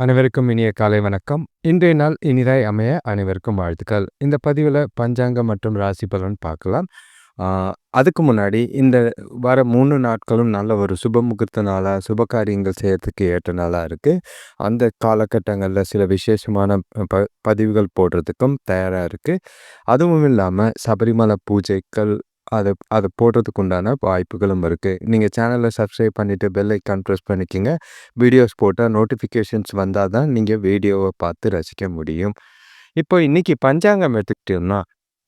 அனைவருக்கும் இனிய காலை வணக்கம். இன்றைய நாள் இனிதாய் அமைய அனைவருக்கும் வாழ்த்துக்கள். இந்த பதிவில் பஞ்சாங்கம் மற்றும் ராசி பலன் பார்க்கலாம். அதுக்கு முன்னாடி இந்த வர மூணு நாட்களும் நல்ல ஒரு சுப முகூர்த்த நாளாக சுப காரியங்கள் செய்யறதுக்கு ஏற்ற நாளாக இருக்குது அந்த காலகட்டங்களில் சில விசேஷமான ப பதிவுகள் போடுறதுக்கும் தயாராக இருக்குது அதுவும் இல்லாமல் சபரிமலை பூஜைகள் அதை அதை போடுறதுக்கு உண்டான வாய்ப்புகளும் இருக்குது நீங்கள் சேனலை சப்ஸ்கிரைப் பண்ணிவிட்டு பெல் ஐக்கான் ப்ரெஸ் பண்ணிக்கோங்க. வீடியோஸ் போட்டால் நோட்டிஃபிகேஷன்ஸ் வந்தால் தான் நீங்கள் வீடியோவை பார்த்து ரசிக்க முடியும். இப்போ இன்றைக்கி பஞ்சாங்கம் எடுத்துக்கிட்டோம்னா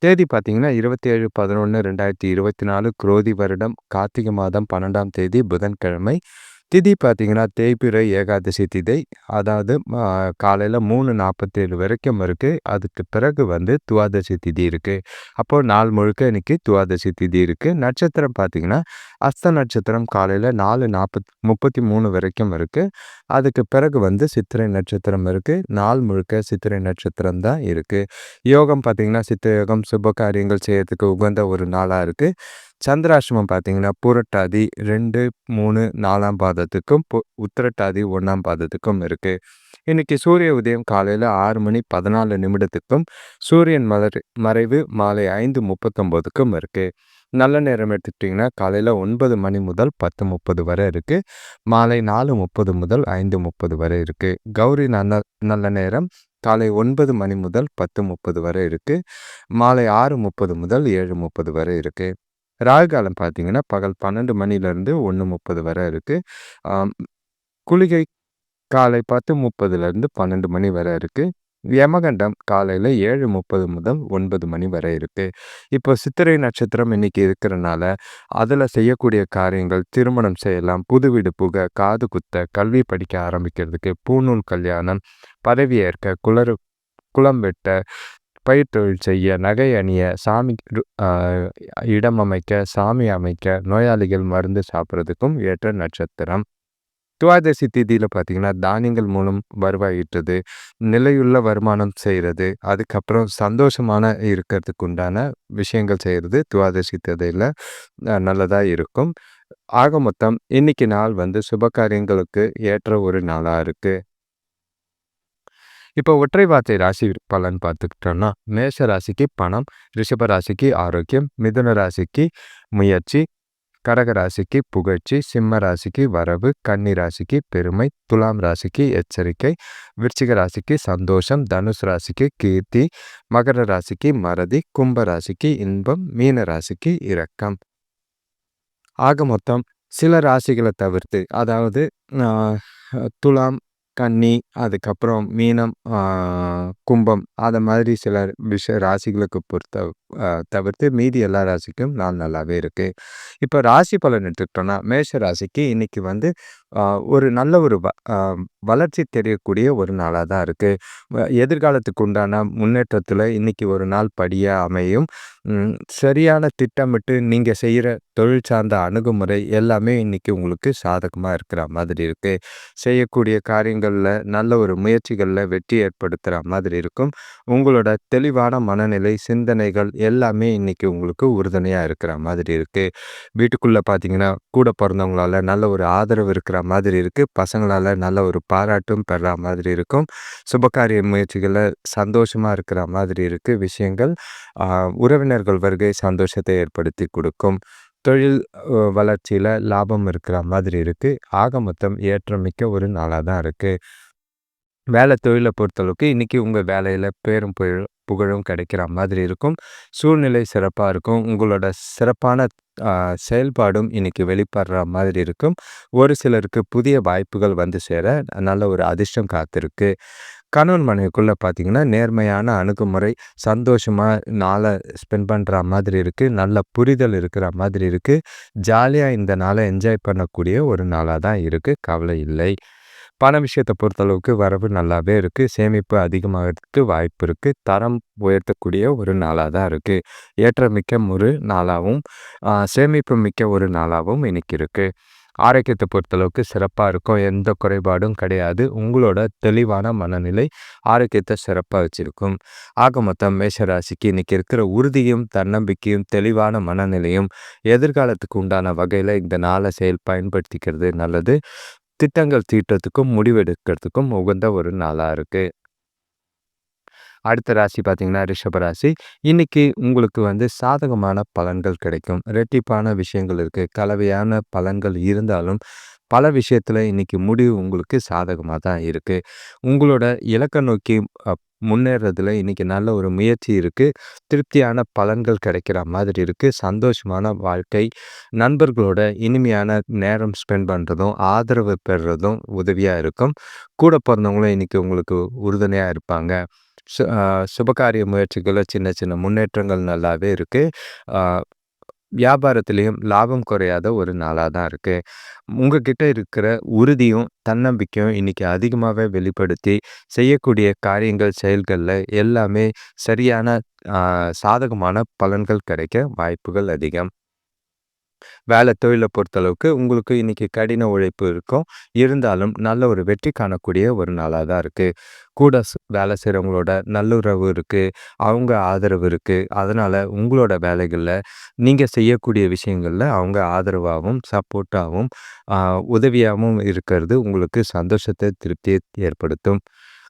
தேதி பார்த்தீங்கன்னா இருபத்தி ஏழு பதினொன்று ரெண்டாயிரத்தி இருபத்தி நாலு குரோதி வருடம் கார்த்திகை மாதம் பன்னெண்டாம் தேதி புதன்கிழமை திதி பார்த்திங்கன்னா தேய்பிறை ஏகாதசி திதை. அதாவது காலையில் மூணு நாற்பத்தேழு வரைக்கும் இருக்குது அதுக்கு பிறகு வந்து துவாதசி திதி இருக்குது அப்போது நாள் முழுக்க இன்னைக்கு துவாதசி திதி இருக்குது நட்சத்திரம் பார்த்திங்கன்னா அஸ்த நட்சத்திரம் காலையில் நாலு நாற்பத் முப்பத்தி மூணு வரைக்கும் இருக்குது அதுக்கு பிறகு வந்து சித்திரை நட்சத்திரம் இருக்குது நாள் முழுக்க சித்திரை நட்சத்திரம் தான் இருக்குது யோகம் பார்த்திங்கன்னா சித்திர யோகம் சுப காரியங்கள் செய்யறதுக்கு உகந்த ஒரு நாளாக இருக்குது சந்திராசிரமம் பார்த்தீங்கன்னா புரட்டாதி ரெண்டு மூணு நாலாம் பாதத்துக்கும் உத்திரட்டாதி ஒன்றாம் பாதத்துக்கும் இருக்குது இன்றைக்கி சூரிய உதயம் காலையில் ஆறு மணி பதினாலு நிமிடத்துக்கும் சூரியன் மலர் மறைவு மாலை ஐந்து முப்பத்தொம்போதுக்கும் இருக்குது நல்ல நேரம் எடுத்துக்கிட்டிங்கன்னா காலையில் ஒன்பது மணி முதல் பத்து முப்பது வரை இருக்குது மாலை நாலு முப்பது முதல் ஐந்து முப்பது வரை இருக்குது கௌரி நல்ல நல்ல நேரம் காலை ஒன்பது மணி முதல் பத்து முப்பது வரை இருக்குது மாலை ஆறு முப்பது முதல் ஏழு முப்பது வரை இருக்குது ராகு காலம் பார்த்தீங்கன்னா பகல் பன்னெண்டு மணிலேருந்து ஒன்று முப்பது வரை இருக்குது குளிகை காலை பத்து முப்பதுலேருந்து பன்னெண்டு மணி வரை இருக்குது யமகண்டம் காலையில் ஏழு முப்பது முதல் ஒன்பது மணி வரை இருக்குது இப்போ சித்திரை நட்சத்திரம் இன்னைக்கு இருக்கிறனால அதில் செய்யக்கூடிய காரியங்கள் திருமணம் செய்யலாம் புது வீடு புக காது குத்த கல்வி படிக்க ஆரம்பிக்கிறதுக்கு பூநூல் கல்யாணம் பதவி ஏற்க குளறு குளம் வெட்ட பயிர் தொழில் செய்ய நகை அணிய சாமி இடம் அமைக்க சாமி அமைக்க நோயாளிகள் மருந்து சாப்பிட்றதுக்கும் ஏற்ற நட்சத்திரம். துவாதசி திதியில் பார்த்தீங்கன்னா தானியங்கள் மூலம் வருவாய் ஈட்டுறது நிலையுள்ள வருமானம் செய்கிறது அதுக்கப்புறம் சந்தோஷமான இருக்கிறதுக்கு உண்டான விஷயங்கள் செய்கிறது துவாதசி திதியில் நல்லதாக இருக்கும். ஆக மொத்தம் இன்னைக்கு நாள் வந்து சுப காரியங்களுக்கு ஏற்ற ஒரு நாளாக இருக்குது இப்போ ஒற்றை வார்த்தை ராசி பலன் பார்த்துக்கிட்டோம்னா மேஷ ராசிக்கு பணம் ரிஷப ராசிக்கு ஆரோக்கியம் மிதுன ராசிக்கு முயற்சி கடக ராசிக்கு புகழ்ச்சி சிம்ம ராசிக்கு வரவு கன்னி ராசிக்கு பெருமை துலாம் ராசிக்கு எச்சரிக்கை விருச்சிக ராசிக்கு சந்தோஷம் தனுஷ் ராசிக்கு கீர்த்தி மகர ராசிக்கு மறதி கும்ப ராசிக்கு இன்பம் மீன ராசிக்கு இரக்கம். ஆக மொத்தம் சில ராசிகளை தவிர்த்து அதாவது துலாம் கன்னி அதுக்கப்புறம் மீனம் கும்பம் அதை மாதிரி சில விஷ ராசிகளுக்கு பொறுத்த தவிர்த்து மீதி எல்லா ராசிக்கும் நாள் நல்லாவே இருக்குது இப்போ ராசி பலன் எடுத்துக்கிட்டோன்னா மேஷ ராசிக்கு இன்னைக்கு வந்து ஒரு நல்ல ஒரு வளர்ச்சி தெரியக்கூடிய ஒரு நாளாக தான் இருக்குது எதிர்காலத்துக்கு உண்டான முன்னேற்றத்தில் இன்னைக்கு ஒரு நாள் படியாக அமையும். சரியான திட்டமிட்டு நீங்கள் செய்கிற தொழில் சார்ந்த அணுகுமுறை எல்லாமே இன்னைக்கு உங்களுக்கு சாதகமாக இருக்கிற மாதிரி இருக்குது செய்யக்கூடிய காரியங்களில் நல்ல ஒரு முயற்சிகளில் வெற்றி ஏற்படுத்துகிற மாதிரி இருக்கும். உங்களோட தெளிவான மனநிலை சிந்தனைகள் எல்லாமே இன்றைக்கி உங்களுக்கு உறுதுணையாக இருக்கிற மாதிரி இருக்குது வீட்டுக்குள்ளே பார்த்தீங்கன்னா கூட பிறந்தவங்களால நல்ல ஒரு ஆதரவு இருக்கிற மாதிரி இருக்குது பசங்களால் நல்ல ஒரு பாராட்டும் பெற மாதிரி இருக்கும். சுபகாரிய முயற்சிகளில் சந்தோஷமாக இருக்கிற மாதிரி இருக்குது விஷயங்கள் உறவினர்கள் வருகை சந்தோஷத்தை ஏற்படுத்தி கொடுக்கும். தொழில் வளர்ச்சியில் லாபம் இருக்கிற மாதிரி இருக்குது ஆக மொத்தம் ஏற்றமிக்க ஒரு நாளாக தான் இருக்குது வேலை தொழிலை பொறுத்தளவுக்கு இன்றைக்கி உங்கள் வேலையில் பேரும் புயல் புகழும் கிடைக்கிற மாதிரி இருக்கும். சூழ்நிலை சிறப்பாக இருக்கும். உங்களோட சிறப்பான செயல்பாடும் இன்றைக்கி வெளிப்படுற மாதிரி இருக்கும். ஒரு சிலருக்கு புதிய வாய்ப்புகள் வந்து சேர நல்ல ஒரு அதிர்ஷ்டம் காத்திருக்கு. கணவன் மனைவிக்குள்ளே பார்த்தீங்கன்னா நேர்மையான அணுகுமுறை சந்தோஷமாக நாளை ஸ்பெண்ட் பண்ணுற மாதிரி இருக்குது நல்ல புரிதல் இருக்கிற மாதிரி இருக்குது ஜாலியாக இந்த நாளை என்ஜாய் பண்ணக்கூடிய ஒரு நாளாக தான் இருக்குது கவலை இல்லை. பண விஷயத்தை பொறுத்தளவுக்கு வரவு நல்லாவே இருக்குது சேமிப்பு அதிகமாகிறதுக்கு வாய்ப்பு இருக்குது தரம் உயர்த்தக்கூடிய ஒரு நாளாக தான் இருக்குது ஏற்ற மிக்க ஒரு நாளாகவும் சேமிப்பு மிக்க ஒரு நாளாகவும் இன்னைக்கு இருக்குது ஆரோக்கியத்தை பொறுத்தளவுக்கு சிறப்பாக இருக்கும். எந்த குறைபாடும் கிடையாது. உங்களோட தெளிவான மனநிலை ஆரோக்கியத்தை சிறப்பாக வச்சுருக்கும். ஆக மொத்தம் மேஷராசிக்கு இன்றைக்கி இருக்கிற உறுதியும் தன்னம்பிக்கையும் தெளிவான மனநிலையும் எதிர்காலத்துக்கு உண்டான வகையில் இந்த நாளை செயல் பயன்படுத்திக்கிறது நல்லது. திட்டங்கள் தீட்டுறதுக்கும் முடிவெடுக்கிறதுக்கும் உகந்த ஒரு நாளாக இருக்குது அடுத்த ராசி பார்த்தீங்கன்னா ரிஷபராசி ராசி. இன்னைக்கு உங்களுக்கு வந்து சாதகமான பலன்கள் கிடைக்கும். ரெட்டிப்பான விஷயங்கள் இருக்குது கலவையான பலன்கள் இருந்தாலும் பல விஷயத்தில் இன்னைக்கு முடிவு உங்களுக்கு சாதகமாக தான் இருக்குது உங்களோட இலக்கை நோக்கி முன்னேறதுல இன்றைக்கி நல்ல ஒரு முயற்சி இருக்குது திருப்தியான பலன்கள் கிடைக்கிற மாதிரி இருக்குது சந்தோஷமான வாழ்க்கை நண்பர்களோட இனிமையான நேரம் ஸ்பெண்ட் பண்ணுறதும் ஆதரவு பெறுறதும் உதவியாக இருக்கும். கூட பிறந்தவங்களும் இன்றைக்கி உங்களுக்கு உறுதுணையாக இருப்பாங்க. சு சுபகாரிய முயற்சிகளில் சின்ன சின்ன முன்னேற்றங்கள் நல்லாவே இருக்குது வியாபாரத்திலையும் லாபம் குறையாத ஒரு நாளாக தான் இருக்குது உங்ககிட்ட இருக்கிற உறுதியும் தன்னம்பிக்கையும் இன்றைக்கி அதிகமாகவே வெளிப்படுத்தி செய்யக்கூடிய காரியங்கள் செயல்களில் எல்லாமே சரியான சாதகமான பலன்கள் கிடைக்க வாய்ப்புகள் அதிகம். வேலை தொழிலை பொறுத்தளவுக்கு உங்களுக்கு இன்னைக்கு கடின உழைப்பு இருக்கும். இருந்தாலும் நல்ல ஒரு வெற்றி காணக்கூடிய ஒரு நாளாக தான் இருக்குது கூட வேலை செய்கிறவங்களோட நல்லுறவு இருக்குது அவங்க ஆதரவு இருக்குது அதனால் உங்களோட வேலைகளில் நீங்கள் செய்யக்கூடிய விஷயங்களில் அவங்க ஆதரவாகவும் சப்போர்ட்டாகவும் உதவியாகவும் இருக்கிறது உங்களுக்கு சந்தோஷத்தை திருப்தியை ஏற்படுத்தும்.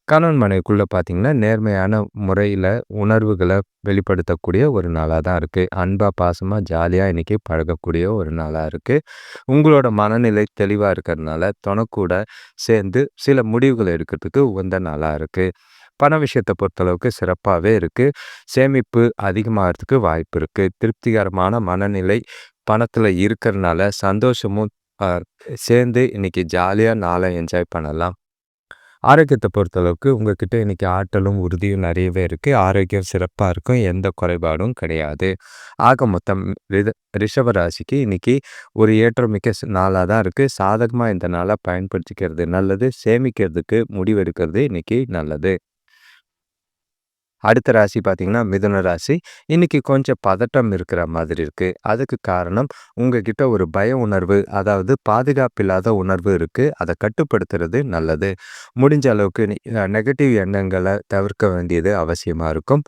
கணவன் மனைவிக்குள்ளே பார்த்திங்கன்னா நேர்மையான முறையில் உணர்வுகளை வெளிப்படுத்தக்கூடிய ஒரு நாளாக தான் இருக்குது அன்பாக பாசமாக ஜாலியாக இன்றைக்கி பழகக்கூடிய ஒரு நாளாக இருக்குது உங்களோட மனநிலை தெளிவாக இருக்கிறதுனால தொணக்கூட சேர்ந்து சில முடிவுகள் எடுக்கிறதுக்கு உகந்த நாளாக இருக்குது பண விஷயத்தை பொறுத்தளவுக்கு சிறப்பாகவே இருக்குது சேமிப்பு அதிகமாகிறதுக்கு வாய்ப்பு இருக்குது திருப்திகரமான மனநிலை பணத்தில் இருக்கிறதுனால சந்தோஷமும் சேர்ந்து இன்றைக்கி ஜாலியாக நாளை என்ஜாய் பண்ணலாம். ஆரோக்கியத்தை பொறுத்தளவுக்கு உங்ககிட்ட இன்றைக்கி ஆற்றலும் உறுதியும் நிறையவே இருக்குது ஆரோக்கியம் சிறப்பாக இருக்கும். எந்த குறைபாடும் கிடையாது. ஆக மொத்தம் ரித ரிஷப ராசிக்கு இன்றைக்கி ஒரு ஏற்றமிக்க நாளாக தான் இருக்குது சாதகமாக இந்த நாளாக பயன்படுத்திக்கிறது நல்லது. சேமிக்கிறதுக்கு முடிவெடுக்கிறது இன்றைக்கி நல்லது. அடுத்த ராசி பார்த்தீங்கன்னா மிதுன ராசி. இன்றைக்கி கொஞ்சம் பதட்டம் இருக்கிற மாதிரி இருக்குது அதுக்கு காரணம் உங்ககிட்ட ஒரு பய உணர்வு அதாவது பாதுகாப்பில்லாத உணர்வு இருக்குது அதை கட்டுப்படுத்துறது நல்லது. முடிஞ்ச அளவுக்கு நெகட்டிவ் எண்ணங்களை தவிர்க்க வேண்டியது அவசியமாக இருக்கும்.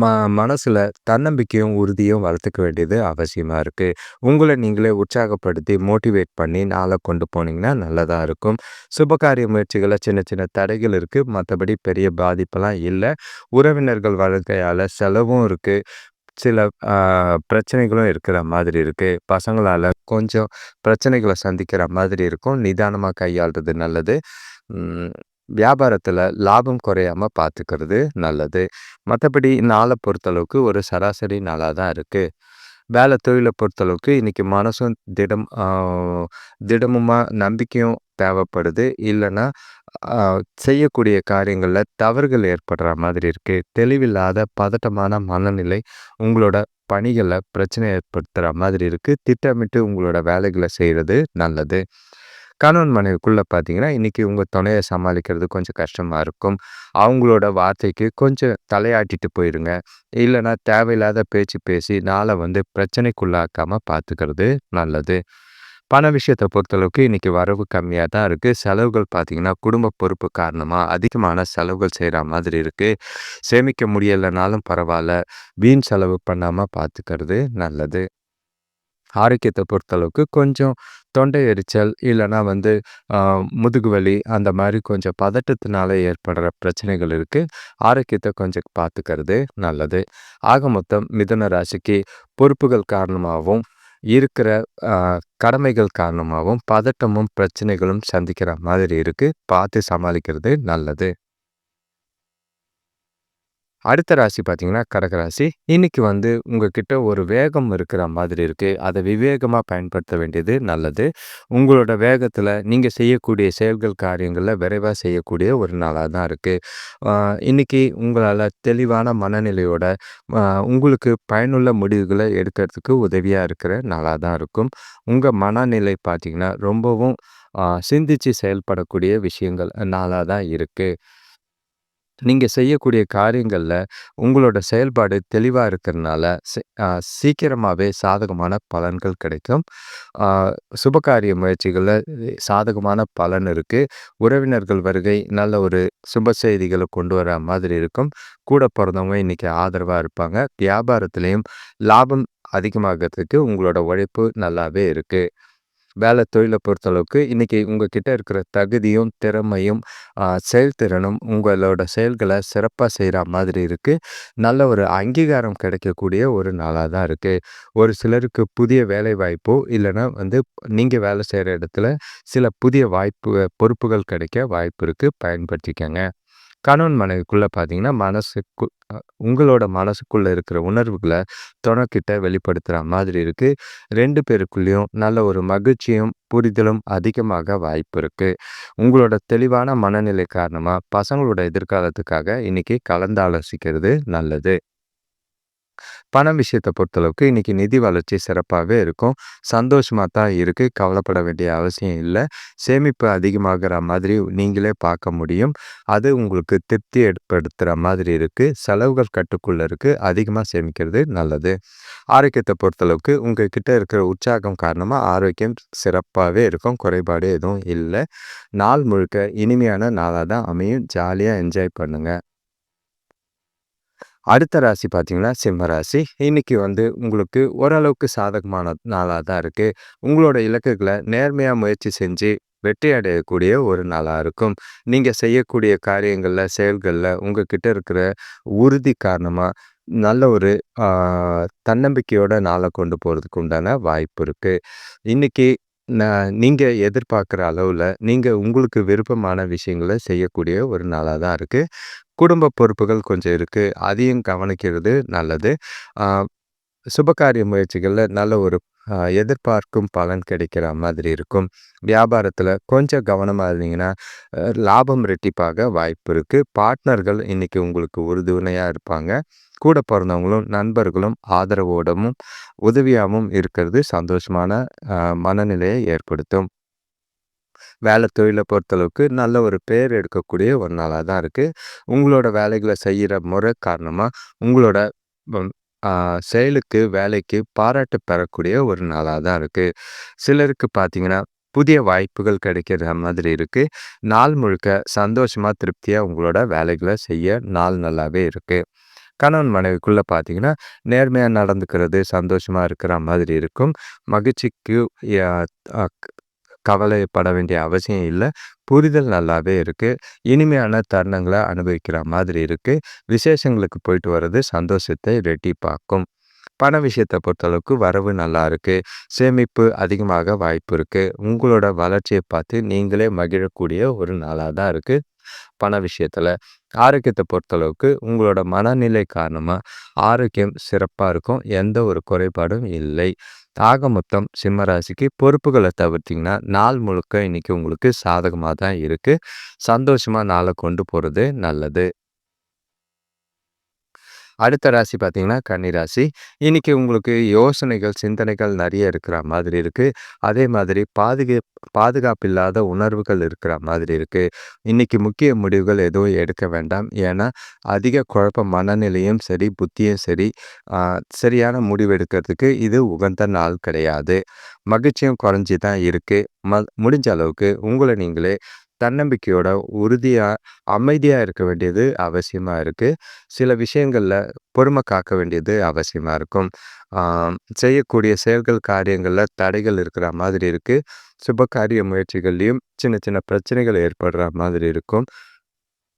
ம மனசில் தன்னம்பிக்கையும் உறுதியும் வளர்த்துக்க வேண்டியது அவசியமாக இருக்குது உங்களை நீங்களே உற்சாகப்படுத்தி மோட்டிவேட் பண்ணி நாளை கொண்டு போனீங்கன்னா நல்லதாக இருக்கும். சுபகாரிய முயற்சிகளை சின்ன சின்ன தடைகள் இருக்குது மற்றபடி பெரிய பாதிப்பெல்லாம் இல்லை. உறவினர் மனிதர்கள் வாழ்க்கையால் செலவும் இருக்குது சில பிரச்சனைகளும் இருக்கிற மாதிரி இருக்குது பசங்களால் கொஞ்சம் பிரச்சனைகளை சந்திக்கிற மாதிரி இருக்கும். நிதானமாக கையாளுறது நல்லது. வியாபாரத்தில் லாபம் குறையாமல் பார்த்துக்கிறது நல்லது. மற்றபடி நாளை பொறுத்தளவுக்கு ஒரு சராசரி நாளாக தான் இருக்குது வேலை தொழிலை பொறுத்தளவுக்கு இன்றைக்கி மனசும் திடம் திடமுமாக நம்பிக்கையும் தேவைப்படுது. இல்லைன்னா செய்யக்கூடிய காரியங்களில் தவறுகள் ஏற்படுற மாதிரி இருக்குது தெளிவில்லாத பதட்டமான மனநிலை உங்களோட பணிகளில் பிரச்சனை ஏற்படுத்துகிற மாதிரி இருக்குது திட்டமிட்டு உங்களோட வேலைகளை செய்கிறது நல்லது. கணவன் மனைவிக்குள்ளே பார்த்தீங்கன்னா இன்றைக்கி உங்கள் துணையை சமாளிக்கிறது கொஞ்சம் கஷ்டமாக இருக்கும். அவங்களோட வார்த்தைக்கு கொஞ்சம் தலையாட்டிட்டு போயிடுங்க இல்லைன்னா தேவையில்லாத பேச்சு பேசி நாளை வந்து பிரச்சனைக்குள்ளாக்காமல் பார்த்துக்கிறது நல்லது. பண விஷயத்தை பொறுத்தளவுக்கு இன்றைக்கி வரவு கம்மியாக தான் இருக்குது செலவுகள் பார்த்திங்கன்னா குடும்ப பொறுப்பு காரணமாக அதிகமான செலவுகள் செய்கிற மாதிரி இருக்குது சேமிக்க முடியலைனாலும் பரவாயில்ல வீண் செலவு பண்ணாமல் பார்த்துக்கிறது நல்லது. ஆரோக்கியத்தை பொறுத்தளவுக்கு கொஞ்சம் தொண்டை எரிச்சல் இல்லைன்னா வந்து முதுகு வலி அந்த மாதிரி கொஞ்சம் பதட்டத்தினால ஏற்படுற பிரச்சனைகள் இருக்குது ஆரோக்கியத்தை கொஞ்சம் பார்த்துக்கிறது நல்லது. ஆக மொத்தம் மிதுன ராசிக்கு பொறுப்புகள் காரணமாகவும் இருக்கிற கடமைகள் காரணமாகவும் பதட்டமும் பிரச்சனைகளும் சந்திக்கிற மாதிரி இருக்குது பார்த்து சமாளிக்கிறது நல்லது. அடுத்த ராசி பார்த்தீங்கன்னா கடகராசி இன்னைக்கு வந்து உங்ககிட்ட ஒரு வேகம் இருக்கிற மாதிரி இருக்குது அதை விவேகமாக பயன்படுத்த வேண்டியது நல்லது. உங்களோட வேகத்தில் நீங்கள் செய்யக்கூடிய செயல்கள் காரியங்களில் விரைவாக செய்யக்கூடிய ஒரு நாளாக தான் இருக்குது இன்னைக்கு உங்களால் தெளிவான மனநிலையோட உங்களுக்கு பயனுள்ள முடிவுகளை எடுக்கிறதுக்கு உதவியாக இருக்கிற நாளாக தான் இருக்கும். உங்கள் மனநிலை பார்த்திங்கன்னா ரொம்பவும் சிந்தித்து செயல்படக்கூடிய விஷயங்கள் நாளாக தான் இருக்குது நீங்கள் செய்யக்கூடிய காரியங்களில் உங்களோட செயல்பாடு தெளிவாக இருக்கிறதுனால சீக்கிரமாகவே சாதகமான பலன்கள் கிடைக்கும். சுபகாரிய முயற்சிகளில் சாதகமான பலன் இருக்குது உறவினர்கள் வருகை நல்ல ஒரு சுப செய்திகளை கொண்டு வர மாதிரி இருக்கும். கூட பிறந்தவங்க இன்றைக்கி ஆதரவாக இருப்பாங்க. வியாபாரத்துலேயும் லாபம் அதிகமாகிறதுக்கு உங்களோட உழைப்பு நல்லாவே இருக்குது வேலை தொழிலை பொறுத்தளவுக்கு இன்றைக்கி உங்கள்கிட்ட இருக்கிற தகுதியும் திறமையும் செயல்திறனும் உங்களோட செயல்களை சிறப்பாக செய்கிற மாதிரி இருக்குது நல்ல ஒரு அங்கீகாரம் கிடைக்கக்கூடிய ஒரு நாளாக தான் இருக்குது ஒரு சிலருக்கு புதிய வேலை வாய்ப்போ இல்லைன்னா வந்து நீங்கள் வேலை செய்கிற இடத்துல சில புதிய வாய்ப்பு பொறுப்புகள் கிடைக்க வாய்ப்பு இருக்குது பயன்படுத்திக்கங்க. கணவன் மனைவிக்குள்ளே பார்த்தீங்கன்னா மனசுக்கு உங்களோட மனசுக்குள்ளே இருக்கிற உணர்வுகளை துணக்கிட்ட வெளிப்படுத்துகிற மாதிரி இருக்குது ரெண்டு பேருக்குள்ளேயும் நல்ல ஒரு மகிழ்ச்சியும் புரிதலும் அதிகமாக வாய்ப்பு இருக்குது உங்களோட தெளிவான மனநிலை காரணமாக பசங்களோட எதிர்காலத்துக்காக இன்றைக்கி கலந்தாலோசிக்கிறது நல்லது. பணம் விஷயத்தை பொறுத்தளவுக்கு இன்றைக்கி நிதி வளர்ச்சி சிறப்பாகவே இருக்கும். சந்தோஷமாக தான் இருக்குது கவலைப்பட வேண்டிய அவசியம் இல்லை. சேமிப்பு அதிகமாகிற மாதிரி நீங்களே பார்க்க முடியும். அது உங்களுக்கு திருப்தி ஏற்படுத்துகிற மாதிரி இருக்குது செலவுகள் கட்டுக்குள்ளே இருக்குது அதிகமாக சேமிக்கிறது நல்லது. ஆரோக்கியத்தை பொறுத்தளவுக்கு உங்கள் கிட்டே இருக்கிற உற்சாகம் காரணமாக ஆரோக்கியம் சிறப்பாகவே இருக்கும். குறைபாடு எதுவும் இல்லை. நாள் முழுக்க இனிமையான நாளாக தான் அமையும். ஜாலியாக என்ஜாய் பண்ணுங்கள் அடுத்த ராசி பார்த்தீங்கன்னா சிம்ம ராசி. இன்னைக்கு வந்து உங்களுக்கு ஓரளவுக்கு சாதகமான நாளாக தான் இருக்குது உங்களோட இலக்குகளை நேர்மையாக முயற்சி செஞ்சு வெற்றி அடையக்கூடிய ஒரு நாளாக இருக்கும். நீங்கள் செய்யக்கூடிய காரியங்களில் செயல்களில் உங்ககிட்ட இருக்கிற உறுதி காரணமாக நல்ல ஒரு தன்னம்பிக்கையோட நாளை கொண்டு போகிறதுக்கு உண்டான வாய்ப்பு இருக்குது இன்றைக்கி நீங்கள் எதிர்பார்க்குற அளவில் நீங்கள் உங்களுக்கு விருப்பமான விஷயங்களை செய்யக்கூடிய ஒரு நாளாக தான் இருக்குது குடும்ப பொறுப்புகள் கொஞ்சம் இருக்குது அதையும் கவனிக்கிறது நல்லது. சுபகாரிய முயற்சிகளில் நல்ல ஒரு எதிர்பார்க்கும் பலன் கிடைக்கிற மாதிரி இருக்கும். வியாபாரத்தில் கொஞ்சம் கவனமாக இருந்தீங்கன்னா லாபம் ரெட்டிப்பாக வாய்ப்பு இருக்குது பார்ட்னர்கள் இன்றைக்கி உங்களுக்கு உறுதுணையாக இருப்பாங்க. கூட பிறந்தவங்களும் நண்பர்களும் ஆதரவோடவும் உதவியாகவும் இருக்கிறது சந்தோஷமான மனநிலையை ஏற்படுத்தும். வேலை தொழிலை பொறுத்தளவுக்கு நல்ல ஒரு பேர் எடுக்கக்கூடிய ஒரு நாளாக தான் இருக்குது உங்களோட வேலைகளை செய்கிற முறை காரணமாக உங்களோட செயலுக்கு வேலைக்கு பாராட்டு பெறக்கூடிய ஒரு நாளாக தான் இருக்குது சிலருக்கு பார்த்தீங்கன்னா புதிய வாய்ப்புகள் கிடைக்கிற மாதிரி இருக்குது நாள் முழுக்க சந்தோஷமாக திருப்தியாக உங்களோட வேலைகளை செய்ய நாள் நல்லாவே இருக்குது கணவன் மனைவிக்குள்ளே பார்த்தீங்கன்னா நேர்மையாக நடந்துக்கிறது சந்தோஷமாக இருக்கிற மாதிரி இருக்கும். மகிழ்ச்சிக்கு கவலைப்பட வேண்டிய அவசியம் இல்லை. புரிதல் நல்லாவே இருக்குது இனிமையான தருணங்களை அனுபவிக்கிற மாதிரி இருக்குது விசேஷங்களுக்கு போயிட்டு வர்றது சந்தோஷத்தை ரெட்டிப்பாக்கும். பண விஷயத்தை பொறுத்தளவுக்கு வரவு நல்லா இருக்குது சேமிப்பு அதிகமாக வாய்ப்பு இருக்குது உங்களோட வளர்ச்சியை பார்த்து நீங்களே மகிழக்கூடிய ஒரு நாளாக தான் இருக்குது பண விஷயத்தில். ஆரோக்கியத்தை பொறுத்தளவுக்கு உங்களோட மனநிலை காரணமாக ஆரோக்கியம் சிறப்பாக இருக்கும். எந்த ஒரு குறைபாடும் இல்லை. ஆக மொத்தம் சிம்மராசிக்கு பொறுப்புகளை தவிர்த்திங்கன்னா நாள் முழுக்க இன்றைக்கி உங்களுக்கு சாதகமாக தான் இருக்குது சந்தோஷமாக நாளை கொண்டு போகிறது நல்லது. அடுத்த ராசி பார்த்தீங்கன்னா கன்னிராசி இன்றைக்கி உங்களுக்கு யோசனைகள் சிந்தனைகள் நிறைய இருக்கிற மாதிரி இருக்குது அதே மாதிரி பாதுகா பாதுகாப்பு இல்லாத உணர்வுகள் இருக்கிற மாதிரி இருக்குது இன்றைக்கி முக்கிய முடிவுகள் எதுவும் எடுக்க வேண்டாம். ஏன்னா அதிக குழப்ப மனநிலையும் சரி புத்தியும் சரி சரியான முடிவு எடுக்கிறதுக்கு இது உகந்த நாள் கிடையாது. மகிழ்ச்சியும் குறைஞ்சி தான் இருக்குது ம முடிஞ்ச அளவுக்கு உங்களை நீங்களே தன்னம்பிக்கையோட உறுதியாக அமைதியாக இருக்க வேண்டியது அவசியமாக இருக்குது சில விஷயங்களில் பொறுமை காக்க வேண்டியது அவசியமாக இருக்கும். செய்யக்கூடிய செயல்கள் காரியங்களில் தடைகள் இருக்கிற மாதிரி இருக்குது சுபகாரிய முயற்சிகள்லையும் சின்ன சின்ன பிரச்சனைகள் ஏற்படுற மாதிரி இருக்கும்.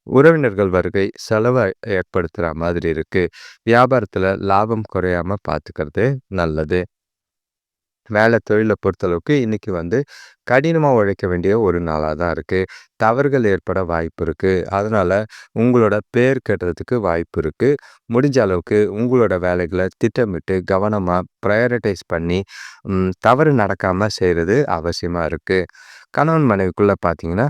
உறவினர்கள் வருகை செலவை ஏற்படுத்துகிற மாதிரி இருக்குது வியாபாரத்தில் லாபம் குறையாமல் பார்த்துக்கிறது நல்லது. வேலை தொழிலை பொறுத்தளவுக்கு இன்றைக்கி வந்து கடினமாக உழைக்க வேண்டிய ஒரு நாளாக தான் இருக்குது தவறுகள் ஏற்பட வாய்ப்பு இருக்குது அதனால் உங்களோட பேர் கட்டுறதுக்கு வாய்ப்பு இருக்குது முடிஞ்ச அளவுக்கு உங்களோட வேலைகளை திட்டமிட்டு கவனமாக ப்ரையாரிட்டைஸ் பண்ணி தவறு நடக்காமல் செய்கிறது அவசியமாக இருக்குது கணவன் மனைவிக்குள்ளே பார்த்தீங்கன்னா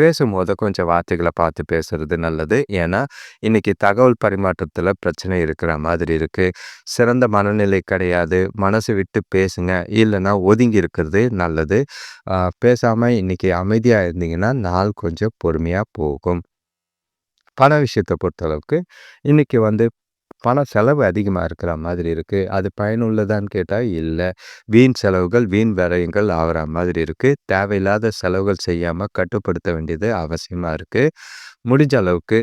பேசும்போது கொஞ்சம் வார்த்தைகளை பார்த்து பேசுறது நல்லது. ஏன்னா இன்னைக்கு தகவல் பரிமாற்றத்தில் பிரச்சனை இருக்கிற மாதிரி இருக்குது சிறந்த மனநிலை கிடையாது. மனசு விட்டு பேசுங்க. இல்லைன்னா ஒதுங்கி இருக்கிறது நல்லது. பேசாமல் இன்னைக்கு அமைதியாக இருந்தீங்கன்னா நாள் கொஞ்சம் பொறுமையாக போகும். பண விஷயத்தை பொறுத்தளவுக்கு இன்றைக்கி வந்து பண செலவு அதிகமாக இருக்கிற மாதிரி இருக்குது அது பயனுள்ளதான்னு கேட்டால் இல்லை. வீண் செலவுகள் வீண் விரயங்கள் ஆகிற மாதிரி இருக்குது தேவையில்லாத செலவுகள் செய்யாமல் கட்டுப்படுத்த வேண்டியது அவசியமாக இருக்குது முடிஞ்ச அளவுக்கு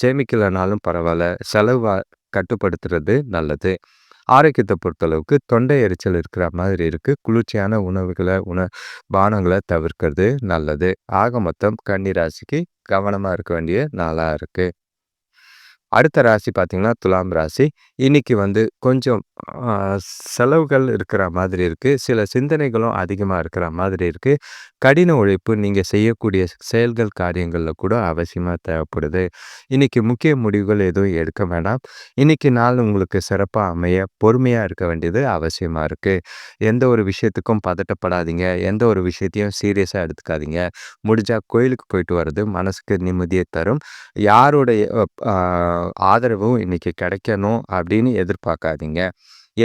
சேமிக்கலைனாலும் பரவாயில்ல செலவு கட்டுப்படுத்துறது நல்லது. ஆரோக்கியத்தை பொறுத்தளவுக்கு தொண்டை எரிச்சல் இருக்கிற மாதிரி இருக்குது குளிர்ச்சியான உணவுகளை உண பானங்களை தவிர்க்கிறது நல்லது. ஆக மொத்தம் கன்னிராசிக்கு கவனமாக இருக்க வேண்டிய நாளாக இருக்குது அடுத்த ராசி பார்த்திங்கன்னா துலாம் ராசி. இன்னைக்கு வந்து கொஞ்சம் செலவுகள் இருக்கிற மாதிரி இருக்குது சில சிந்தனைகளும் அதிகமாக இருக்கிற மாதிரி இருக்குது கடின உழைப்பு நீங்கள் செய்யக்கூடிய செயல்கள் காரியங்களில் கூட அவசியமாக தேவைப்படுது. இன்றைக்கி முக்கிய முடிவுகள் எதுவும் எடுக்க வேண்டாம் இன்னைக்கு நாள் உங்களுக்கு சிறப்பாக அமைய பொறுமையாக இருக்க வேண்டியது அவசியமாக இருக்குது எந்த ஒரு விஷயத்துக்கும் பதட்டப்படாதீங்க. எந்த ஒரு விஷயத்தையும் சீரியஸாக எடுத்துக்காதீங்க. முடிஞ்சால் கோயிலுக்கு போயிட்டு வர்றது மனசுக்கு நிம்மதியை தரும். யாருடைய ஆதரவும் இன்றைக்கி கிடைக்கணும் அப்படின்னு எதிர்பார்க்காதீங்க.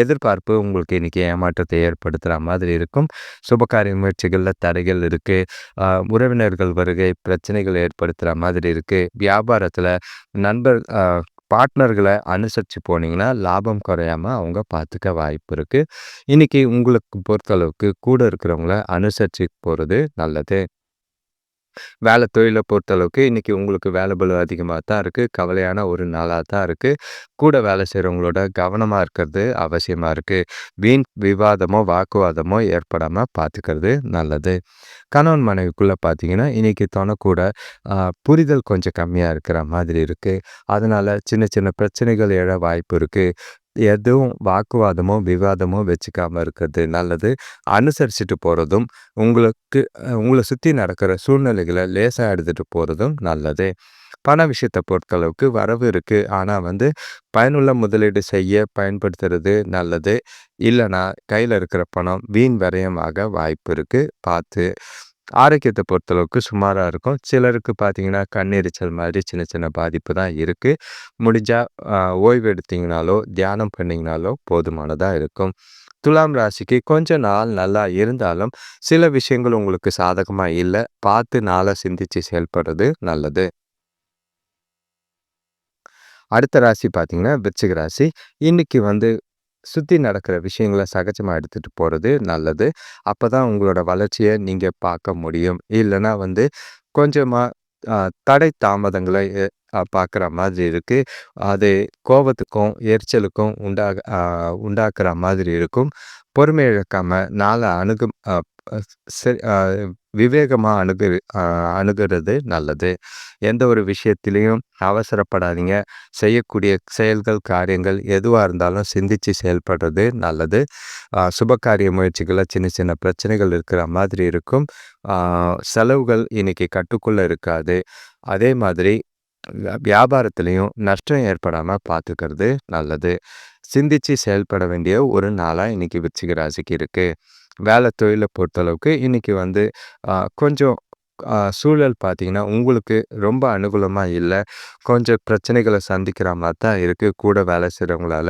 எதிர்பார்ப்பு உங்களுக்கு இன்றைக்கி ஏமாற்றத்தை ஏற்படுத்துகிற மாதிரி இருக்கும். சுபகாரிய முயற்சிகளில் தடைகள் இருக்குது உறவினர்கள் வருகை பிரச்சனைகள் ஏற்படுத்துகிற மாதிரி இருக்குது வியாபாரத்தில் நண்பர் பார்ட்னர்களை அனுசரித்து போனீங்கன்னா லாபம் குறையாமல் அவங்க பார்த்துக்க வாய்ப்பு இருக்குது இன்றைக்கி உங்களுக்கு பொறுத்தளவுக்கு கூட இருக்கிறவங்கள அனுசரித்து போகிறது நல்லது. வேலை தொழிலை பொறுத்தளவுக்கு இன்றைக்கி உங்களுக்கு வேலை பலு அதிகமாக தான் இருக்குது கவலையான ஒரு நாளாக தான் இருக்குது கூட வேலை செய்கிறவங்களோட கவனமாக இருக்கிறது அவசியமாக இருக்குது வீண் விவாதமோ வாக்குவாதமோ ஏற்படாமல் பார்த்துக்கிறது நல்லது. கணவன் மனைவிக்குள்ளே பார்த்தீங்கன்னா இன்றைக்கி தோணக்கூட புரிதல் கொஞ்சம் கம்மியாக இருக்கிற மாதிரி இருக்குது அதனால் சின்ன சின்ன பிரச்சனைகள் எழ வாய்ப்பு இருக்குது எதுவும் வாக்குவாதமோ விவாதமோ வச்சுக்காமல் இருக்கிறது நல்லது. அனுசரிச்சுட்டு போகிறதும் உங்களுக்கு உங்களை சுற்றி நடக்கிற சூழ்நிலைகளை லேசாக எடுத்துகிட்டு போகிறதும் நல்லது. பண விஷயத்தை பொறுத்தளவுக்கு வரவு இருக்குது ஆனால் வந்து பயனுள்ள முதலீடு செய்ய பயன்படுத்துறது நல்லது. இல்லைனா கையில் இருக்கிற பணம் வீண் விரயமாக வாய்ப்பு இருக்குது பார்த்து ஆரோக்கியத்தை பொறுத்தளவுக்கு சுமாராக இருக்கும். சிலருக்கு பார்த்தீங்கன்னா கண்ணெரிச்சல் மாதிரி சின்ன சின்ன பாதிப்பு தான் இருக்குது முடிஞ்சால் ஓய்வு எடுத்தீங்கனாலோ தியானம் பண்ணிங்கனாலோ போதுமானதாக இருக்கும். துலாம் ராசிக்கு கொஞ்ச நாள் நல்லா இருந்தாலும் சில விஷயங்கள் உங்களுக்கு சாதகமாக இல்லை. பார்த்து நாளாக சிந்தித்து செயல்படுறது நல்லது. அடுத்த ராசி பார்த்தீங்கன்னா விருச்சிக ராசி. இன்றைக்கி வந்து சுற்றி நடக்கிற விஷயங்களை சகஜமாக எடுத்துகிட்டு போகிறது நல்லது. அப்போ தான் உங்களோட வளர்ச்சியை நீங்கள் பார்க்க முடியும். இல்லைன்னா வந்து கொஞ்சமாக தடை தாமதங்களை பார்க்குற மாதிரி இருக்குது அது கோபத்துக்கும் எரிச்சலுக்கும் உண்டாக உண்டாக்குற மாதிரி இருக்கும். பொறுமை இழக்காமல் நாளை அணுகும் சரி விவேகமாக அணுகு அணுகிறது நல்லது. எந்த ஒரு விஷயத்திலையும் அவசரப்படாதீங்க. செய்யக்கூடிய செயல்கள் காரியங்கள் எதுவாக இருந்தாலும் சிந்தித்து செயல்படுறது நல்லது. சுபகாரிய முயற்சிகளில் சின்ன சின்ன பிரச்சனைகள் இருக்கிற மாதிரி இருக்கும். செலவுகள் இன்னைக்கு கட்டுக்குள்ளே இருக்காது. அதே மாதிரி வியாபாரத்துலேயும் நஷ்டம் ஏற்படாமல் பார்த்துக்கிறது நல்லது. சிந்தித்து செயல்பட வேண்டிய ஒரு நாளாக இன்றைக்கி விச்சிக ராசிக்கு இருக்குது வேலை தொழிலை பொறுத்தளவுக்கு இன்றைக்கி வந்து கொஞ்சம் சூழல் பார்த்தீங்கன்னா உங்களுக்கு ரொம்ப அனுகூலமாக இல்லை. கொஞ்சம் பிரச்சனைகளை சந்திக்கிற மாதிரி தான் இருக்குது கூட வேலை செய்கிறவங்களால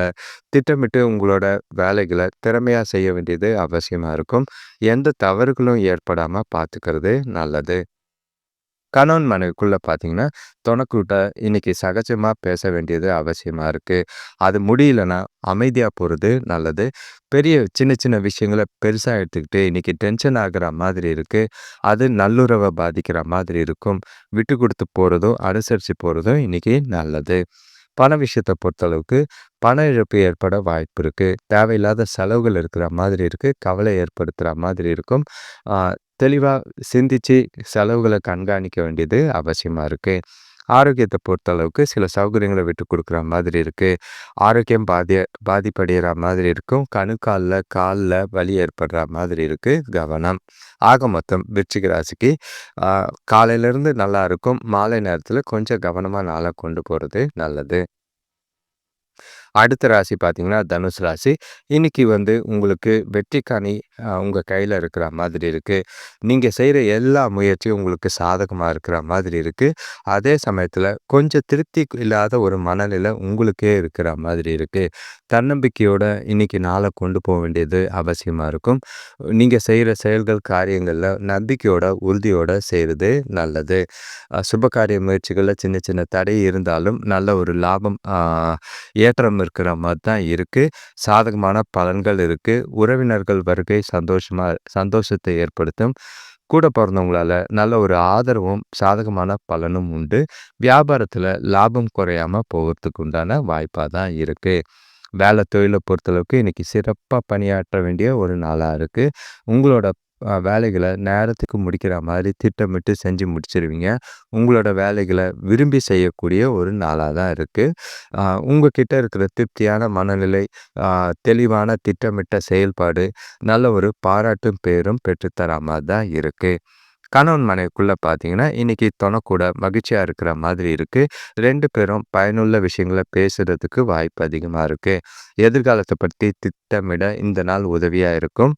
திட்டமிட்டு உங்களோட வேலைகளை திறமையாக செய்ய வேண்டியது அவசியமாக இருக்கும். எந்த தவறுகளும் ஏற்படாமல் பார்த்துக்கிறது நல்லது. கணவன் மனைவிக்குள்ளே பார்த்தீங்கன்னா துணைக்கூட்ட இன்னைக்கு சகஜமாக பேச வேண்டியது அவசியமாக இருக்குது அது முடியலன்னா அமைதியாக போகிறது நல்லது. பெரிய சின்ன சின்ன விஷயங்களை பெருசாக எடுத்துக்கிட்டு இன்றைக்கி டென்ஷன் ஆகிற மாதிரி இருக்குது அது நல்லுறவை பாதிக்கிற மாதிரி இருக்கும். விட்டு கொடுத்து போகிறதும் அனுசரித்து போகிறதும் இன்றைக்கி நல்லது. பண விஷயத்தை பொறுத்தளவுக்கு பண இழப்பு ஏற்பட வாய்ப்பு இருக்குது தேவையில்லாத செலவுகள் இருக்கிற மாதிரி இருக்குது கவலை ஏற்படுத்துகிற மாதிரி இருக்கும். தெளிவாக சிந்தித்து செலவுகளை கண்காணிக்க வேண்டியது அவசியமாக இருக்குது ஆரோக்கியத்தை பொறுத்தளவுக்கு சில சௌகரியங்களை விட்டு கொடுக்குற மாதிரி இருக்குது ஆரோக்கியம் பாதி பாதிப்படைகிற மாதிரி இருக்கும். கணுக்காலில் காலில் வலி ஏற்படுற மாதிரி இருக்குது கவனம். ஆக மொத்தம் விருச்சிக ராசிக்கு காலையிலேருந்து நல்லா இருக்கும். மாலை நேரத்தில் கொஞ்சம் கவனமாக நாளாக கொண்டு போகிறது நல்லது. அடுத்த ராசி பார்த்தீங்கன்னா தனுஷ் ராசி. இன்னைக்கு வந்து உங்களுக்கு வெற்றிக்காணி உங்கள் கையில் இருக்கிற மாதிரி இருக்குது நீங்கள் செய்கிற எல்லா முயற்சியும் உங்களுக்கு சாதகமாக இருக்கிற மாதிரி இருக்குது அதே சமயத்தில் கொஞ்சம் திருப்தி இல்லாத ஒரு மனநிலை உங்களுக்கே இருக்கிற மாதிரி இருக்குது தன்னம்பிக்கையோட இன்னைக்கு நாளை கொண்டு போக வேண்டியது அவசியமாக இருக்கும். நீங்கள் செய்கிற செயல்கள் காரியங்களில் நம்பிக்கையோட உறுதியோட செய்கிறது நல்லது. சுபகாரிய முயற்சிகளில் சின்ன சின்ன தடை இருந்தாலும் நல்ல ஒரு லாபம் ஏற்றம் இருக்கிற மாதிரி தான் இருக்குது சாதகமான பலன்கள் இருக்குது உறவினர்கள் வருகை சந்தோஷமாக சந்தோஷத்தை ஏற்படுத்தும். கூட பிறந்தவங்களால நல்ல ஒரு ஆதரவும் சாதகமான பலனும் உண்டு. வியாபாரத்தில் லாபம் குறையாமல் போகிறதுக்கு உண்டான வாய்ப்பாக தான் இருக்குது வேலை தொழிலை பொறுத்தளவுக்கு இன்றைக்கி சிறப்பாக பணியாற்ற வேண்டிய ஒரு நாளாக இருக்குது உங்களோட வேலைகளை நேரத்துக்கு முடிக்கிற மாதிரி திட்டமிட்டு செஞ்சு முடிச்சிருவீங்க. உங்களோட வேலைகளை விரும்பி செய்யக்கூடிய ஒரு நாளாக தான் இருக்குது உங்ககிட்ட இருக்கிற திருப்தியான மனநிலை தெளிவான திட்டமிட்ட செயல்பாடு நல்ல ஒரு பாராட்டும் பேரும் பெற்றுத்தர மாதிரி தான் இருக்குது கணவன் மனைவிக்குள்ளே பார்த்தீங்கன்னா இன்றைக்கி தொணக்கூட மகிழ்ச்சியாக இருக்கிற மாதிரி இருக்குது ரெண்டு பேரும் பயனுள்ள விஷயங்களை பேசுகிறதுக்கு வாய்ப்பு அதிகமாக இருக்குது எதிர்காலத்தை பற்றி திட்டமிட இந்த நாள் உதவியாக இருக்கும்.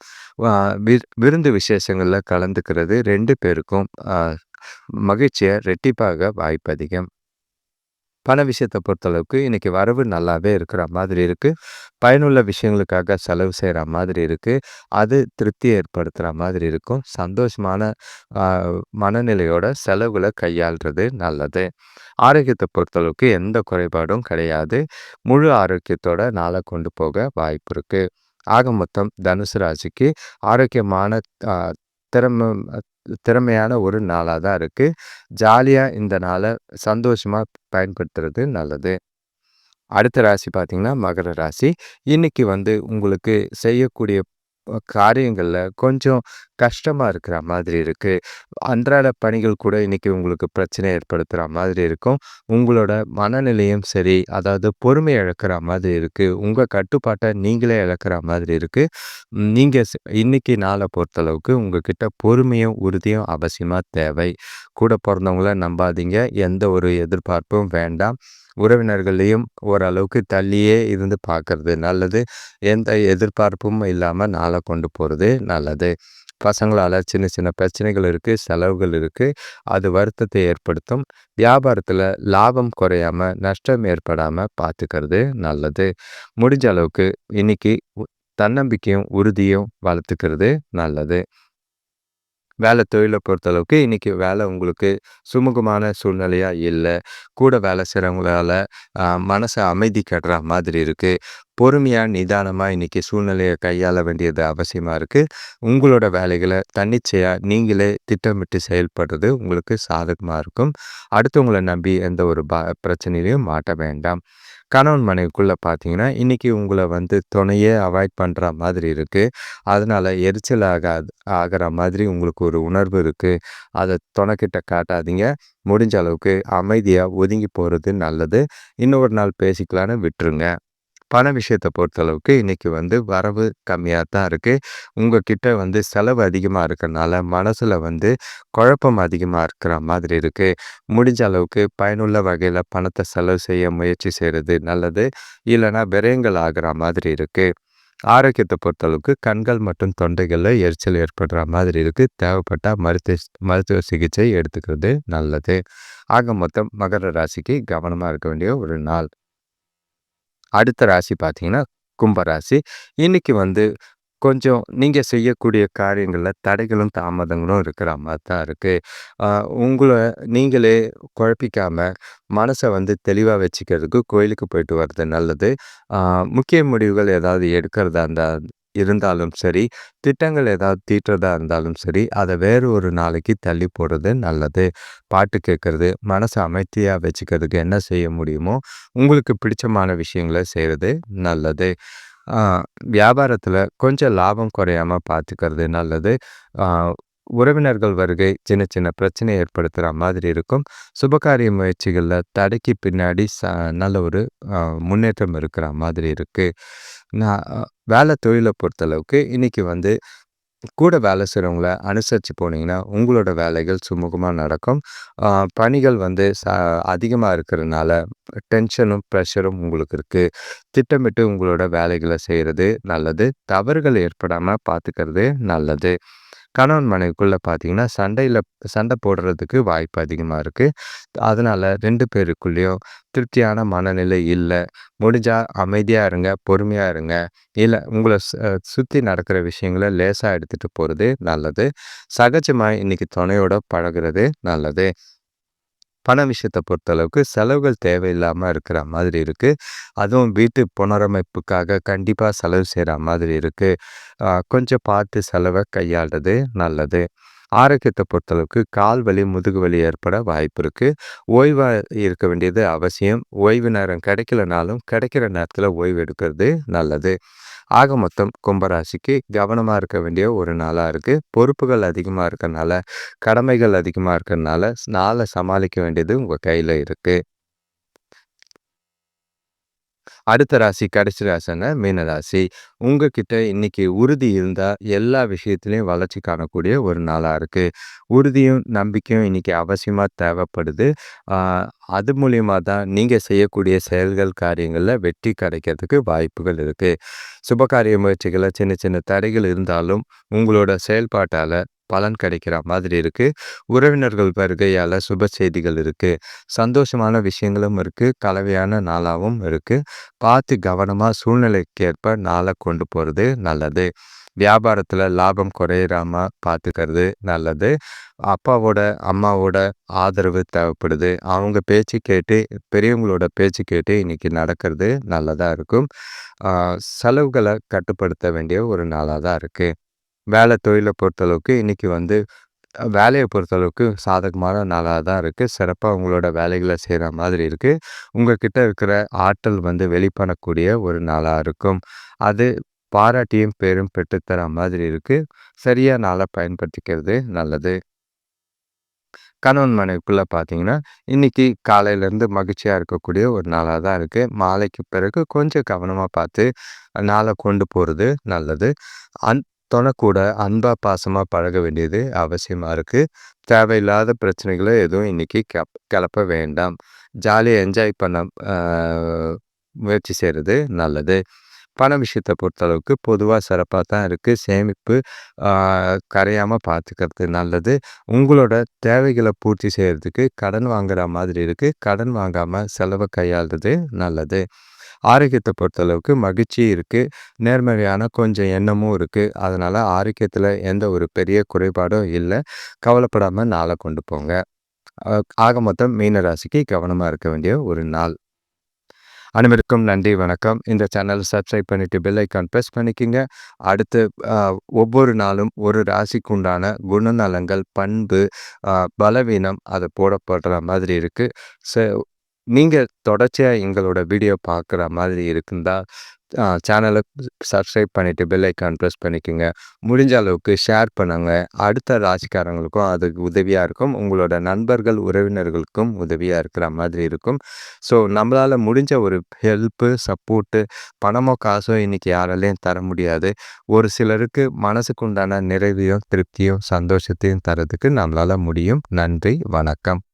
விருந்து விசேஷங்களில் கலந்துக்கிறது ரெண்டு பேருக்கும் மகிழ்ச்சியை ரெட்டிப்பாக வாய்ப்பு அதிகம். பண விஷயத்தை பொறுத்தளவுக்கு இன்றைக்கி வரவு நல்லாவே இருக்கிற மாதிரி இருக்குது பயனுள்ள விஷயங்களுக்காக செலவு செய்கிற மாதிரி இருக்குது அது திருப்தி ஏற்படுத்துகிற மாதிரி இருக்கும். சந்தோஷமான மனநிலையோட செலவுகளை கையாளுறது நல்லது. ஆரோக்கியத்தை பொறுத்தளவுக்கு எந்த குறைபாடும் கிடையாது. முழு ஆரோக்கியத்தோட நாளை கொண்டு போக வாய்ப்பு இருக்குது ஆக மொத்தம் தனுசு ராசிக்கு ஆரோக்கியமான திறமை திறமையான ஒரு நாளாக தான் இருக்குது ஜாலியாக இந்த நாளை சந்தோஷமாக பயன்படுத்துறது நல்லது. அடுத்த ராசி பார்த்திங்கன்னா மகர ராசி. இன்றைக்கி வந்து உங்களுக்கு செய்யக்கூடிய காரியங்களில் கொஞ்சம் கஷ்டமாக இருக்கிற மாதிரி இருக்குது அன்றாட பணிகள் கூட இன்றைக்கி உங்களுக்கு பிரச்சனை ஏற்படுத்துகிற மாதிரி இருக்கும். உங்களோட மனநிலையும் சரி அதாவது பொறுமை இழக்கிற மாதிரி இருக்குது உங்கள் கட்டுப்பாட்டை நீங்களே இழக்கிற மாதிரி இருக்குது நீங்கள் இன்றைக்கி நாளை பொறுத்தளவுக்கு உங்ககிட்ட பொறுமையும் உறுதியும் அவசியமாக தேவை. கூட பிறந்தவங்கள நம்பாதீங்க. எந்த ஒரு எதிர்பார்ப்பும் வேண்டாம். உறவினர்களையும் ஓரளவுக்கு தள்ளியே இருந்து பார்க்கறது நல்லது. எந்த எதிர்பார்ப்பும் இல்லாமல் நாளை கொண்டு போகிறது நல்லது. பசங்களால் சின்ன சின்ன பிரச்சனைகள் இருக்குது செலவுகள் இருக்குது அது வருத்தத்தை ஏற்படுத்தும். வியாபாரத்தில் லாபம் குறையாமல் நஷ்டம் ஏற்படாமல் பார்த்துக்கிறது நல்லது. முடிஞ்ச அளவுக்கு இன்னைக்கு தன்னம்பிக்கையும் உறுதியும் வளர்த்துக்கிறது நல்லது. வேலை தொழிலை பொறுத்தளவுக்கு இன்றைக்கி வேலை உங்களுக்கு சுமூகமான சூழ்நிலையாக இல்லை. கூட வேலை செய்கிறவங்களால மனசை அமைதி கட்டுற மாதிரி இருக்குது பொறுமையாக நிதானமாக இன்றைக்கி சூழ்நிலையை கையாள வேண்டியது அவசியமாக இருக்குது உங்களோட வேலைகளை தன்னிச்சையாக நீங்களே திட்டமிட்டு செயல்படுறது உங்களுக்கு சாதகமாக இருக்கும். அடுத்தவங்களை நம்பி எந்த ஒரு ப பிரச்சனையிலையும் மாட்ட வேண்டாம். கணவன் மனைவிக்குள்ளே பார்த்தீங்கன்னா இன்றைக்கி உங்களை வந்து துணையே அவாய்ட் பண்ணுற மாதிரி இருக்குது அதனால் எரிச்சல் ஆகாது ஆகிற மாதிரி உங்களுக்கு ஒரு உணர்வு இருக்குது அதை துணைக்கிட்ட காட்டாதீங்க. முடிஞ்ச அளவுக்கு அமைதியாக ஒதுங்கி போகிறது நல்லது. இன்னொரு நாள் பேசிக்கலான்னு விட்டுருங்க. பண விஷயத்தை பொறுத்தளவுக்கு இன்றைக்கி வந்து வரவு கம்மியாக தான் இருக்குது உங்கள்கிட்ட வந்து செலவு அதிகமாக இருக்கிறனால மனசில் வந்து குழப்பம் அதிகமாக இருக்கிற மாதிரி இருக்குது முடிஞ்ச அளவுக்கு பயனுள்ள வகையில் பணத்தை செலவு செய்ய முயற்சி செய்கிறது நல்லது. இல்லைனா விரயங்கள் ஆகிற மாதிரி இருக்குது ஆரோக்கியத்தை பொறுத்தளவுக்கு கண்கள் மற்றும் தொண்டைகளில் எரிச்சல் ஏற்படுற மாதிரி இருக்குது தேவைப்பட்டால் மருத்துவ மருத்துவ சிகிச்சை எடுத்துக்கிறது நல்லது. ஆக மொத்தம் மகர ராசிக்கு கவனமாக இருக்க வேண்டிய ஒரு நாள். அடுத்த ராசி பார்த்தீங்கன்னா கும்பராசி இன்னைக்கு வந்து கொஞ்சம் நீங்கள் செய்யக்கூடிய காரியங்களில் தடைகளும் தாமதங்களும் இருக்கிற மாதிரி தான் இருக்குது உங்களை நீங்களே குழப்பிக்காமல் மனசை வந்து தெளிவாக வச்சுக்கிறதுக்கு கோயிலுக்கு போயிட்டு வர்றது நல்லது. முக்கிய முடிவுகள் ஏதாவது எடுக்கிறதா இருந்தால் இருந்தாலும் சரி திட்டங்கள் ஏதாவது தீட்டுறதா இருந்தாலும் சரி அதை வேறு ஒரு நாளைக்கு தள்ளி போடுறது நல்லது. பாட்டு கேட்குறது மனசை அமைதியாக வச்சுக்கிறதுக்கு என்ன செய்ய முடியுமோ உங்களுக்கு பிடிச்சமான விஷயங்களை செய்கிறது நல்லது. வியாபாரத்தில் கொஞ்சம் லாபம் குறையாமல் பார்த்துக்கிறது நல்லது. உறவினர்கள் வருகை சின்ன சின்ன பிரச்சனை ஏற்படுத்துகிற மாதிரி இருக்கும். சுபகாரிய முயற்சிகளில் தடைக்கு பின்னாடி ச நல்ல ஒரு முன்னேற்றம் இருக்கிற மாதிரி இருக்குது நான் வேலை தொழிலை பொறுத்தளவுக்கு இன்றைக்கி வந்து கூட வேலை செய்கிறவங்கள அனுசரித்து போனீங்கன்னா உங்களோட வேலைகள் சுமூகமாக நடக்கும். பணிகள் வந்து ச அதிகமாக இருக்கிறதுனால டென்ஷனும் ப்ரெஷரும் உங்களுக்கு இருக்குது திட்டமிட்டு உங்களோட வேலைகளை செய்கிறது நல்லது. தவறுகள் ஏற்படாமல் பார்த்துக்கிறது நல்லது. கணவன் மனைவிக்குள்ளே பார்த்தீங்கன்னா சண்டையில் சண்டை போடுறதுக்கு வாய்ப்பு அதிகமாக இருக்குது அதனால் ரெண்டு பேருக்குள்ளேயும் திருப்தியான மனநிலை இல்லை. முடிஞ்சால் அமைதியாக இருங்க பொறுமையாக இருங்க. இல்லை உங்களை சுற்றி நடக்கிற விஷயங்களை லேசாக எடுத்துகிட்டு போகிறது நல்லது. சகஜமாக இன்றைக்கி துணையோட பழகிறது நல்லது. பண விஷயத்தை பொறுத்தளவுக்கு செலவுகள் தேவையில்லாமல் இருக்கிற மாதிரி இருக்குது அதுவும் வீட்டு புனரமைப்புக்காக கண்டிப்பாக செலவு செய்கிற மாதிரி இருக்குது கொஞ்சம் பார்த்து செலவை கையாளுறது நல்லது. ஆரோக்கியத்தை பொறுத்தளவுக்கு கால் வலி முதுகு வலி ஏற்பட வாய்ப்பு இருக்குது ஓய்வாக இருக்க வேண்டியது அவசியம். ஓய்வு நேரம் கிடைக்கலனாலும் கிடைக்கிற நேரத்தில் ஓய்வு எடுக்கிறது நல்லது. ஆக மொத்தம் கும்பராசிக்கு கவனமாக இருக்க வேண்டிய ஒரு நாளாக இருக்குது பொறுப்புகள் அதிகமாக இருக்கிறனால கடமைகள் அதிகமாக இருக்கிறனால நாளை சமாளிக்க வேண்டியது உங்கள் கையில் இருக்குது அடுத்த ராசி கடைசி ராசின்னா மீனராசி உங்ககிட்ட இன்னைக்கு உறுதி இருந்தால் எல்லா விஷயத்துலையும் வளர்ச்சி காணக்கூடிய ஒரு நாளாக இருக்குது உறுதியும் நம்பிக்கையும் இன்னைக்கு அவசியமாக தேவைப்படுது. அது மூலியமாக தான் நீங்கள் செய்யக்கூடிய செயல்கள் காரியங்களில் வெற்றி கிடைக்கிறதுக்கு வாய்ப்புகள் இருக்குது சுபகாரிய முயற்சிகளை சின்ன சின்ன தடைகள் இருந்தாலும் உங்களோட செயல்பாட்டால் பலன் கிடைக்கிற மாதிரி இருக்குது உறவினர்கள் வருகையால் சுப செய்திகள் இருக்குது சந்தோஷமான விஷயங்களும் இருக்குது கலவையான நாளாகவும் இருக்குது பார்த்து கவனமாக சூழ்நிலைக்கேற்ப நாளை கொண்டு போகிறது நல்லது. வியாபாரத்தில் லாபம் குறையிறாம பார்த்துக்கிறது நல்லது. அப்பாவோட அம்மாவோட ஆதரவு தேவைப்படுது. அவங்க பேச்சு கேட்டு பெரியவங்களோட பேச்சு கேட்டு இன்றைக்கி நடக்கிறது நல்லதாக இருக்கும். செலவுகளை கட்டுப்படுத்த வேண்டிய ஒரு நாளாக தான் இருக்குது வேலை தொழிலை பொறுத்தளவுக்கு இன்றைக்கி வந்து வேலையை பொறுத்தளவுக்கு சாதகமான நாளாக தான் இருக்குது சிறப்பாக உங்களோட வேலைகளை செய்கிற மாதிரி இருக்குது உங்கள்கிட்ட இருக்கிற ஆற்றல் வந்து வெளிப்படக்கூடிய ஒரு நாளாக இருக்கும். அது பாராட்டியும் பேரும் பெற்றுத்தர மாதிரி இருக்குது சரியாக நாளாக பயன்படுத்திக்கிறது நல்லது. கணவன் மனைவிக்குள்ளே பார்த்தீங்கன்னா இன்றைக்கி காலையிலேருந்து மகிழ்ச்சியாக இருக்கக்கூடிய ஒரு நாளாக தான் இருக்குது மாலைக்கு பிறகு கொஞ்சம் கவனமாக பார்த்து நாளை கொண்டு போகிறது நல்லது. அந் கூட அன்பாக பாசமாக பழக வேண்டியது அவசியமாக இருக்குது தேவையில்லாத பிரச்சனைகளை எதுவும் இன்றைக்கி கெப் கிளப்ப வேண்டாம். ஜாலியாக என்ஜாய் பண்ண முயற்சி செய்கிறது நல்லது. பண விஷயத்தை பொறுத்தளவுக்கு பொதுவாக சிறப்பாக தான் இருக்குது சேமிப்பு கரையாமல் பார்த்துக்கிறது நல்லது. உங்களோட தேவைகளை பூர்த்தி செய்கிறதுக்கு கடன் வாங்குற மாதிரி இருக்குது கடன் வாங்காமல் செலவை கையாளுறது நல்லது. ஆரோக்கியத்தை பொறுத்தளவுக்கு மகிழ்ச்சி இருக்குது நேர்மறையான கொஞ்சம் எண்ணமும் இருக்குது அதனால் ஆரோக்கியத்தில் எந்த ஒரு பெரிய குறைபாடும் இல்லை. கவலைப்படாமல் நாளை கொண்டு போங்க. ஆக மொத்தம் மீன ராசிக்கு கவனமாக இருக்க வேண்டிய ஒரு நாள். அனைவருக்கும் நன்றி வணக்கம். இந்த சேனலை சப்ஸ்கிரைப் பண்ணிவிட்டு பெல் ஐக்கான் ப்ரெஸ் பண்ணிக்கோங்க. அடுத்து ஒவ்வொரு நாளும் ஒரு ராசிக்கு உண்டான குணநலங்கள் பண்பு பலவீனம் அதை போடப்படுற மாதிரி இருக்குது ஸோ நீங்கள் தொடர்ச்சியாக எங்களோட வீடியோ பார்க்குற மாதிரி இருக்குந்தா சேனலை சப்ஸ்கிரைப் பண்ணிவிட்டு பெல் ஐக்கான் ப்ரெஸ் பண்ணிக்கோங்க. முடிஞ்ச அளவுக்கு ஷேர் பண்ணுங்கள் அடுத்த ராசிக்காரங்களுக்கும் அது உதவியாக இருக்கும். உங்களோட நண்பர்கள் உறவினர்களுக்கும் உதவியாக இருக்கிற மாதிரி இருக்கும். ஸோ நம்மளால் முடிஞ்ச ஒரு ஹெல்ப்பு சப்போர்ட்டு பணமோ காசோ இன்றைக்கி யாராலையும் தர முடியாது. ஒரு சிலருக்கு மனசுக்கு உண்டான நிறைவையும் திருப்தியும் சந்தோஷத்தையும் தரதுக்கு நம்மளால் முடியும். நன்றி வணக்கம்.